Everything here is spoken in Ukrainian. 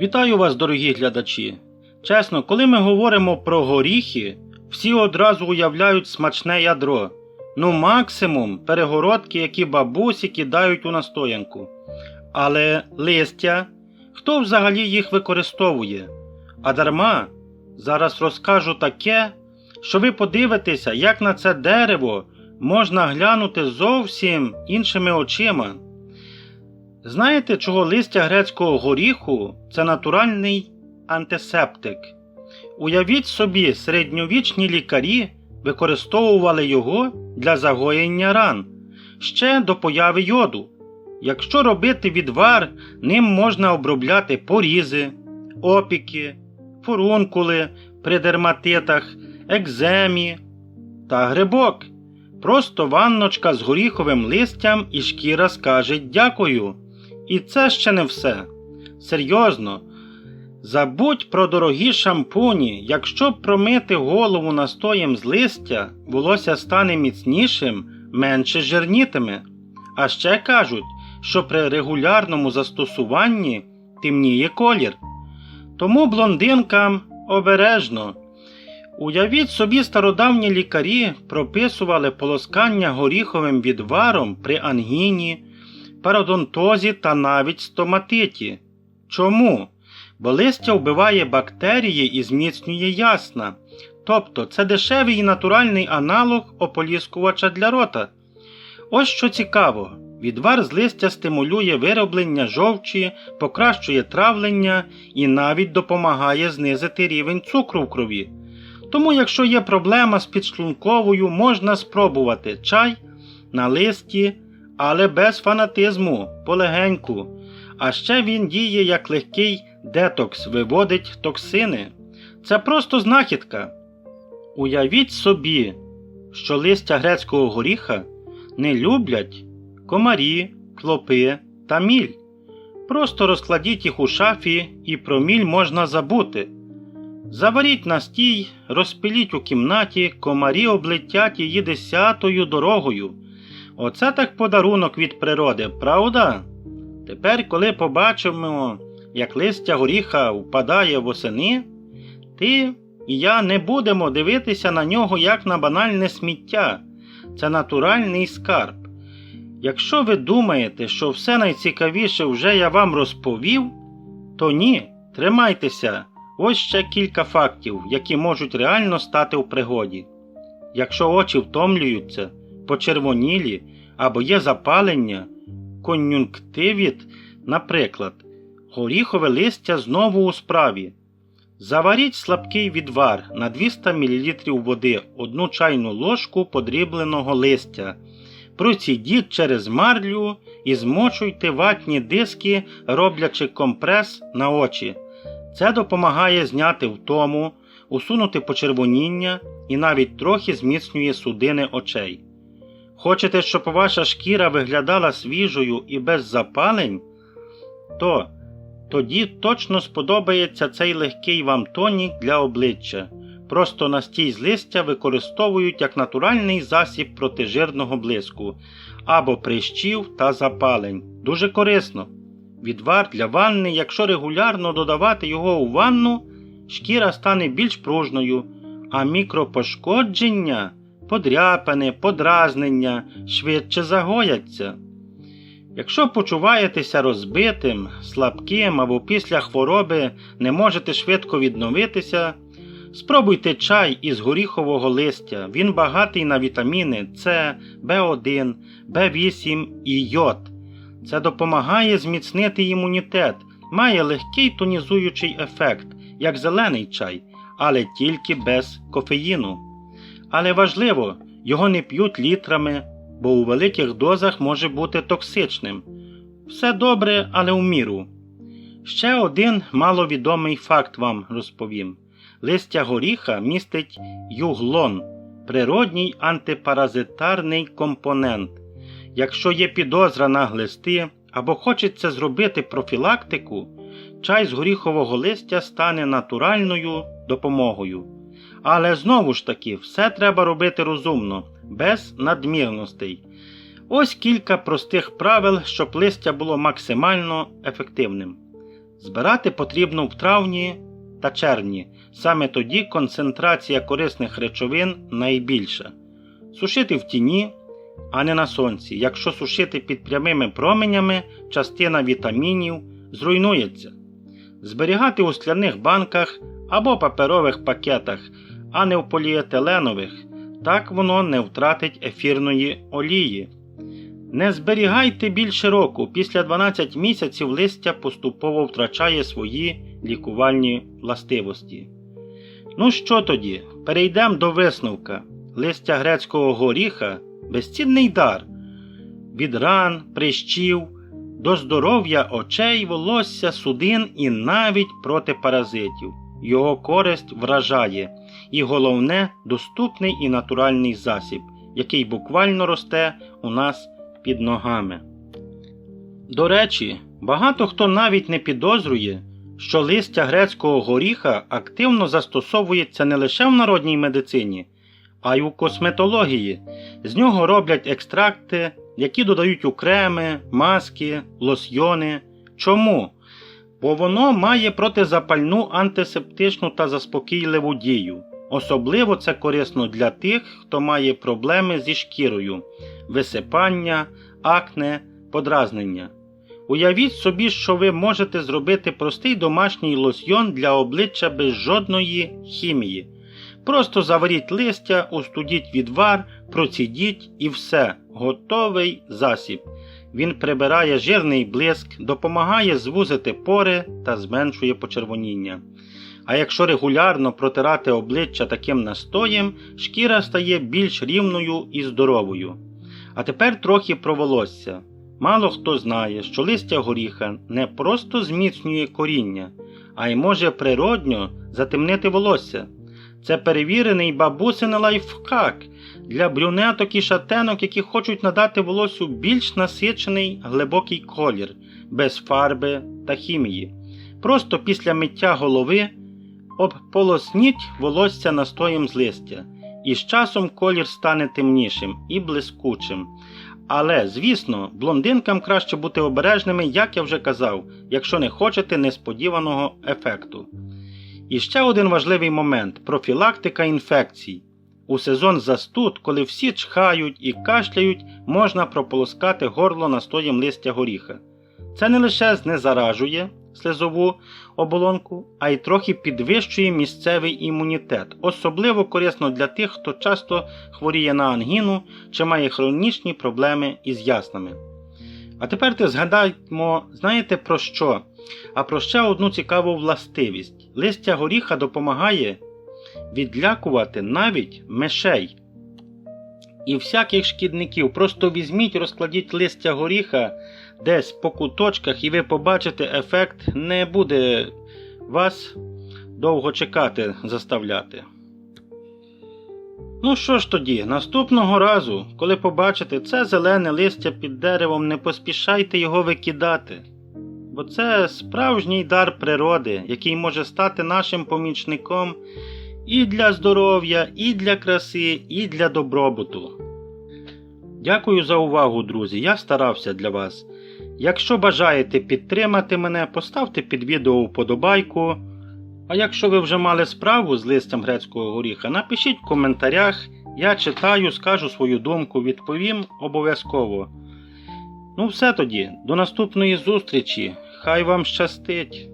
Вітаю вас, дорогі глядачі. Чесно, коли ми говоримо про горіхи, всі одразу уявляють смачне ядро. Ну, максимум перегородки, які бабусі кидають у настоянку. Але листя, хто взагалі їх використовує? А дарма, зараз розкажу таке, що ви подивитеся, як на це дерево можна глянути зовсім іншими очима. Знаєте, чого листя грецького горіху це натуральний антисептик? Уявіть собі, середньовічні лікарі використовували його для загоєння ран ще до появи йоду. Якщо робити відвар, ним можна обробляти порізи, опіки, фурункули при дерматитах, екземі та грибок. Просто ванночка з горіховим листям і шкіра скаже дякую. І це ще не все. Серйозно. Забудь про дорогі шампуні. Якщо промити голову настоєм з листя, волосся стане міцнішим, менше жирнітиме. А ще кажуть, що при регулярному застосуванні темніє колір. Тому блондинкам обережно. Уявіть собі, стародавні лікарі прописували полоскання горіховим відваром при ангіні, пародонтозі та навіть стоматиті. Чому? Бо листя вбиває бактерії і зміцнює ясна. Тобто це дешевий і натуральний аналог ополіскувача для рота. Ось що цікаво, відвар з листя стимулює вироблення жовчі, покращує травлення і навіть допомагає знизити рівень цукру в крові. Тому, якщо є проблема з підшлунковою, можна спробувати чай на листі, але без фанатизму, полегеньку. А ще він діє як легкий детокс, виводить токсини. Це просто знахідка. Уявіть собі, що листя грецького горіха не люблять комарі, клопи та міль. Просто розкладіть їх у шафі і про міль можна забути. Заваріть настій, розпиліть у кімнаті, комарі облетять її десятою дорогою. Оце так подарунок від природи, правда? Тепер, коли побачимо, як листя горіха впадає восени, ти і я не будемо дивитися на нього як на банальне сміття. Це натуральний скарб. Якщо ви думаєте, що все найцікавіше вже я вам розповів, то ні, тримайтеся. Ось ще кілька фактів, які можуть реально стати в пригоді. Якщо очі втомлюються, почервонілі або є запалення, кон'юнктивіт, наприклад, горіхове листя знову у справі. Заваріть слабкий відвар на 200 мл води 1 чайну ложку подрібленого листя. Процідіть через марлю і змочуйте ватні диски, роблячи компрес на очі. Це допомагає зняти втому, усунути почервоніння і навіть трохи зміцнює судини очей. Хочете, щоб ваша шкіра виглядала свіжою і без запалень? То тоді точно сподобається цей легкий вам тонік для обличчя. Просто настій з листя використовують як натуральний засіб проти жирного блиску або прищів та запалень. Дуже корисно. Відвар для ванни, якщо регулярно додавати його у ванну, шкіра стане більш пружною, а мікропошкодження, подряпини, подразнення швидше загояться. Якщо почуваєтеся розбитим, слабким або після хвороби не можете швидко відновитися, спробуйте чай із горіхового листя. Він багатий на вітаміни С, В1, В8 і йод. Це допомагає зміцнити імунітет, має легкий тонізуючий ефект, як зелений чай, але тільки без кофеїну. Але важливо, його не п'ють літрами, бо у великих дозах може бути токсичним. Все добре, але в міру. Ще один маловідомий факт вам розповім: листя горіха містить юглон, природній антипаразитарний компонент. Якщо є підозра на глисти або хочеться зробити профілактику, чай з горіхового листя стане натуральною допомогою. Але знову ж таки, все треба робити розумно, без надмірностей. Ось кілька простих правил, щоб листя було максимально ефективним. Збирати потрібно в травні та червні. Саме тоді концентрація корисних речовин найбільша. Сушити в тіні, а не на сонці. Якщо сушити під прямими променями, частина вітамінів зруйнується. Зберігати у скляних банках або паперових пакетах, а не в поліетиленових. Так воно не втратить ефірної олії. Не зберігайте більше року. Після 12 місяців листя поступово втрачає свої лікувальні властивості. Ну що тоді? Перейдемо до висновка. Листя грецького горіха безцінний дар. Від ран, прищів, до здоров'я очей, волосся, судин і навіть проти паразитів. Його користь вражає, і головне доступний і натуральний засіб, який буквально росте у нас під ногами. До речі, багато хто навіть не підозрює, що листя грецького горіха активно застосовується не лише в народній медицині, а й у косметології. З нього роблять екстракти, які додають у креми, маски, лосьйони. Чому? Бо воно має протизапальну антисептичну та заспокійливу дію. Особливо це корисно для тих, хто має проблеми зі шкірою, висипання, акне, подразнення. Уявіть собі, що ви можете зробити простий домашній лосьйон для обличчя без жодної хімії. Просто заваріть листя, устудіть відвар, процідіть і все, готовий засіб. Він прибирає жирний блиск, допомагає звузити пори та зменшує почервоніння. А якщо регулярно протирати обличчя таким настоєм, шкіра стає більш рівною і здоровою. А тепер трохи про волосся. Мало хто знає, що листя горіха не просто зміцнює коріння, а й може природньо затемнити волосся. Це перевірений бабусин лайфхак для брюнеток і шатенок, які хочуть надати волосю більш насичений глибокий колір, без фарби та хімії. Просто після миття голови обполосніть волосся настоєм з листя, і з часом колір стане темнішим і блискучим. Але, звісно, блондинкам краще бути обережними, як я вже казав, якщо не хочете несподіваного ефекту. І ще один важливий момент профілактика інфекцій. У сезон застуд, коли всі чхають і кашляють, можна прополоскати горло настоєм листя горіха. Це не лише знезаражує слизову оболонку, а й трохи підвищує місцевий імунітет, особливо корисно для тих, хто часто хворіє на ангіну чи має хронічні проблеми із яснами. А тепер ти згадаймо, знаєте про що? А про ще одну цікаву властивість. Листя горіха допомагає відлякувати навіть мишей і всяких шкідників. Просто візьміть, розкладіть листя горіха десь по куточках, і ви побачите ефект, не буде вас довго чекати, заставляти. Ну що ж тоді, наступного разу, коли побачите це зелене листя під деревом, не поспішайте його викидати. Бо це справжній дар природи, який може стати нашим помічником і для здоров'я, і для краси, і для добробуту. Дякую за увагу, друзі. Я старався для вас. Якщо бажаєте підтримати мене, поставте під відео вподобайку. А якщо ви вже мали справу з листям грецького горіха, напишіть в коментарях. Я читаю, скажу свою думку, відповім обов'язково. Ну, все тоді, до наступної зустрічі. Хай вам щастить!